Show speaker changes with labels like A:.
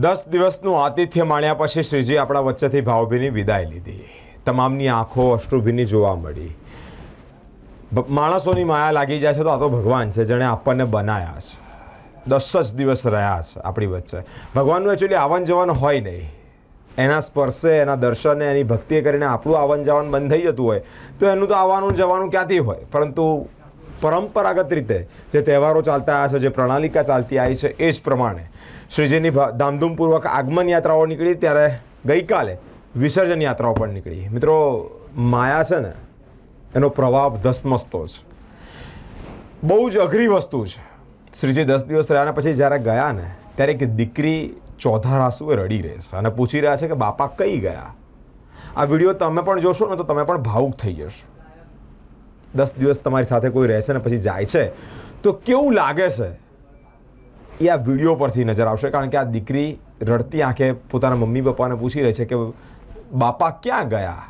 A: દસ દિવસનું આતિથ્ય માણ્યા પછી શ્રીજી આપણા વચ્ચેથી ભાવભીની વિદાય લીધી. તમામની આંખો અશ્રુભીની જોવા મળી. માણસોની માયા લાગી જાય છે તો આ તો ભગવાન છે, જેણે આપણને બનાયા છે. દસ જ દિવસ રહ્યા છે આપણી વચ્ચે. ભગવાનનું એકચ્યુઅલી આવન જવન હોય નહીં. એના સ્પર્શે, એના દર્શને, એની ભક્તિએ કરીને આપણું આવન જવન બંધ થઈ જતું હોય. તો એનું તો આવવાનું જવાનું ક્યાંથી હોય? પરંતુ પરંપરાગત રીતે જે તહેવારો ચાલતા આવ્યા છે, જે પ્રણાલિકા ચાલતી આવી છે, એ જ પ્રમાણે શ્રીજીની ધામધૂમપૂર્વક આગમન યાત્રાઓ નીકળી ત્યારે ગઈકાલે વિસર્જન યાત્રાઓ પણ નીકળી. મિત્રો, માયા છે ને, એનો પ્રભાવ ધસમસતો છે. બહુ જ અઘરી વસ્તુ છે. શ્રીજી દસ દિવસ રહ્યા પછી જ્યારે ગયા ને, ત્યારે એક દીકરી ચોથા રાસુએ રડી રહે છે અને પૂછી રહ્યા છે કે, બાપા, કઈ ગયા? આ વીડિયો તમે પણ જોશો ને, તો તમે પણ ભાવુક થઈ જશો. દસ દિવસ તમારી સાથે કોઈ રહેશે ને પછી જાય છે. તો કેવું લાગે છે? એ આ વીડિયો પરથી નજર આવશે. કારણ કે આ દીકરી રડતી આંખે પોતાના મમ્મી પપ્પાને પૂછી રહી છે કે બાપા ક્યાં
B: ગયા?